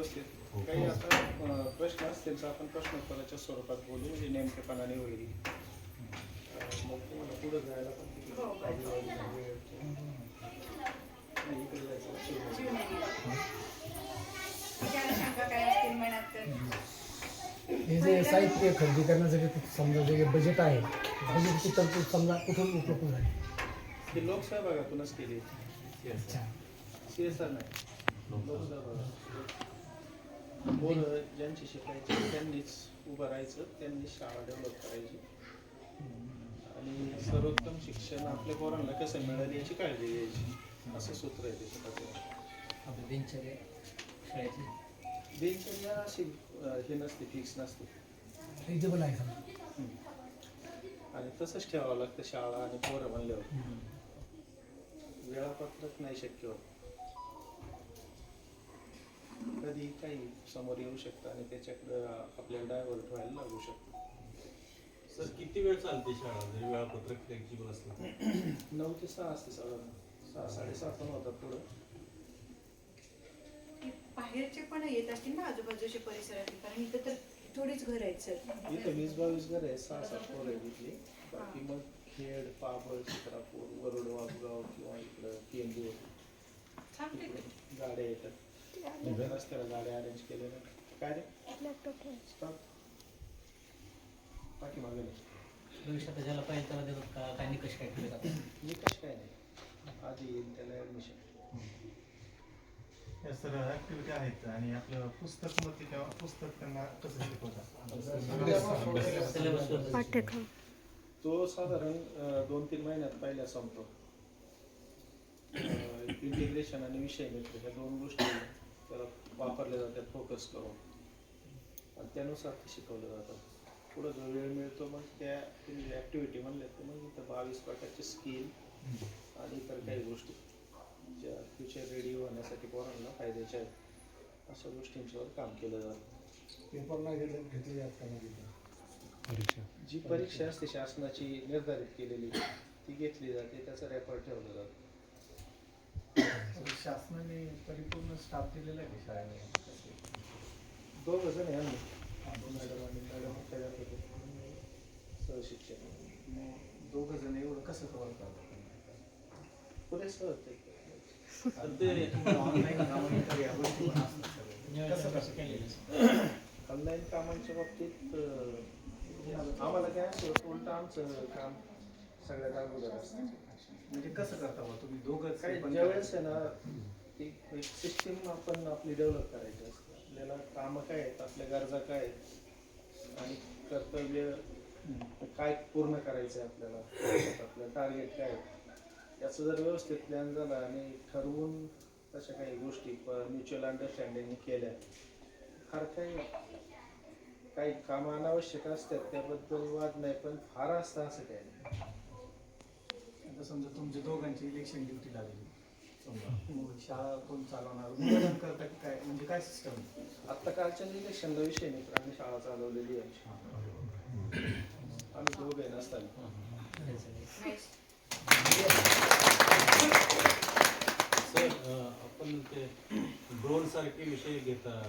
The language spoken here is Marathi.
व्यवस्थित. काही आता अं, प्रश्न असतील तर आपण प्रश्नोत्तराच्या स्वरूपात बोलू म्हणजे नेमकेपणाने होईल. मग तुम्हाला पुढे जायला हो, हे जे साहित्य खरेदी करण्याचं जे समजा जे बजेट आहे बजेटची तरतूद समजा कुठून उपलब्ध झाली? ही लोकसहभागातूनच केली. अच्छा. सी एस आर नाही. मुलं ज्यांची शिकायची त्यांनीच उभं राहायचं त्यांनी शाळा डेव्हलप करायची. आणि सर्वोत्तम शिक्षण आपल्या पोरांना कसं मिळेल याची काळजी घ्यायची. असं सूत्र आहे त्याच्यात आपली दिनचर्या शाळेची दिनचर्या अशी हे नसते फिक्स नसते. रिजनेबल आहे आणि तसंच ठेवावं लागतं शाळा आणि पोरं म्हणल्यावर. वेळापत्रक नाही शक्य होत. कधी काही समोर येऊ शकतं आणि त्याच्याकडं आपल्याला डायव्हर्ट व्हायला लागू शकतं. सर किती वेळ चालते शाळा? जरी वेळापत्रक फ्लेक्झिबल असलं नऊ ते सहा असते साधारण सहा साडेसहा पण होतात पुढं. की बाहेरचे पण येत असतील ना आजूबाजूच्या परिसरातील? कारण इथं तर थोडीच घर आहेत सर. इथं वीस बावीस घर आहे सहा सात पोरं आहे इथली. बाकी मग खेड पाबळ चित्रापूर वरुड वाघगाव किंवा इकडं चांगले गाड्या येतात. गाड्या अरेंज केलेल्या काय रे? स्टॉप भविष्यात ज्याला पाहिजे त्याला देतात का काय निकष काय ठेवले जातात? निकष काय नाही. आधी येईल त्याला ऍडमिशन या सर ऍक्टिव्हिटी आहेत आणि आपलं पुस्तकमध्ये किंवा पुस्तक त्यांना कसं शिकवतात? पाठ्यक्रम. तो साधारण अं, दोन तीन महिन्यात पहिल्या संपतो. इंटिग्रेशन आणि विषय मित्र ह्या दोन गोष्टी त्याला वापरल्या जातात फोकस करून. आणि त्यानुसार ते शिकवलं जातं. पुढं जो वेळ मिळतो मग त्या ॲक्टिव्हिटी म्हणल्या तर मग इथं बावीस प्रकारचे स्किल आणि इतर काही गोष्टी ज्या फ्युचर रेडी होण्यासाठी पोरांना फायद्याच्या आहेत. अशा गोष्टींच्यावर काम केलं जातं. पेपर नाही घेतले जात परीक्षा. जी परीक्षा असते शासनाची निर्धारित केलेली ती घेतली जाते त्याचा रेकॉर्ड ठेवला जातो. शासनाने परिपूर्ण स्टाफ दिलेला आहे का शाळेने? दोघं जण आहे आम्ही मॅडम आणि मॅडम सहशिक्षक दोघं जण एवढं कसं कव्हर करतात पुरेसं होते तर ते ऑनलाईन कामानंतर या गोष्टी पण असतात. कसं कसं केलेलं ऑनलाईन कामांच्या बाबतीत आम्हाला काय असं उलट आमचं काम सगळ्यात अगोदर असतं. म्हणजे कसं करता बा तुम्ही दोघंच काही पण ज्यावेळेस आहे ना ती एक सिस्टीम आपण आपली डेव्हलप करायची असते. आपल्याला कामं काय आहेत आपल्या गरजा काय आहेत आणि कर्तव्य काय पूर्ण करायचं आहे आपल्याला आपलं टार्गेट काय आहे याचं जर व्यवस्थित प्लॅन झाला आणि ठरवून तशा काही गोष्टी म्युच्युअल अंडरस्टँडिंग केल्या फार काही काही कामं अनावश्यक असतात त्याबद्दल वाद नाही पण फार असतं असं काही नाही. आता समजा तुमच्या दोघांची इलेक्शन ड्युटी लागली. समजा मग शाळा कोण चालवणार? करता की काय? म्हणजे काय सिस्टम आत्ता कालच्या इलेक्शनला विषय मित्रांनी शाळा चालवलेली आहे. आम्ही दोघे नसताना. सर अं, आपण ते ड्रोन सारखे विषय घेता